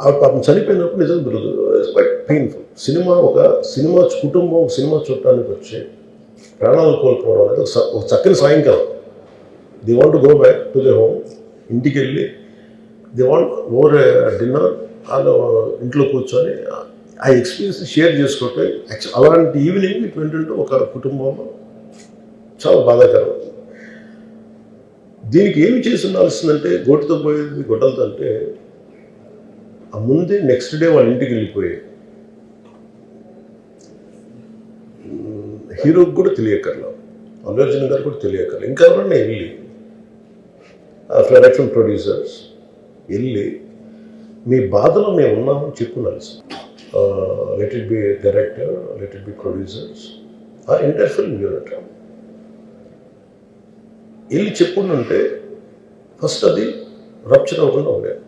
ఆ పాపం చనిపోయినప్పుడు నిజం క్వైట్ పెయిన్ఫుల్ సినిమా ఒక సినిమా కుటుంబం సినిమా చూడటానికి వచ్చి ప్రాణాలు కోల్పోవడం అనేది ఒక చక్కని సాయంకాలం. They want go back to the home ఇంటికి వెళ్ళి ది వాంట్ ఓవర్ డిన్నర్ వాళ్ళు ఇంట్లో కూర్చొని ఆ ఎక్స్పీరియన్స్ షేర్ చేసుకుంటే యాక్చువల్ అలాంటి ఈవినింగ్ ఇటువంటి ఒక కుటుంబంలో చాలా బాధాకరం. దీనికి ఏమి చేసి ఉండాల్సిందంటే గోటితో పోయేది గొడ్డలతో అంటే ఆ ముందే నెక్స్ట్ డే వాళ్ళ ఇంటికి వెళ్ళిపోయి హీరోకి కూడా తెలియకర్లా అల్లు అర్జున్ గారు కూడా తెలియకర్లా ఇంకా ఎవరన్నా వెళ్ళి ప్రొడక్షన్ ప్రొడ్యూసర్స్ వెళ్ళి మీ బాధలో మేము ఉన్నామని చెప్పున్నారు let it be director let it be producers ఆ ఎంటైర్ ఫిల్మ్ యూనిట్ వెళ్ళి చెప్పుంటే ఫస్ట్ అది రప్చర్ అవ్వకుండా ఉండేది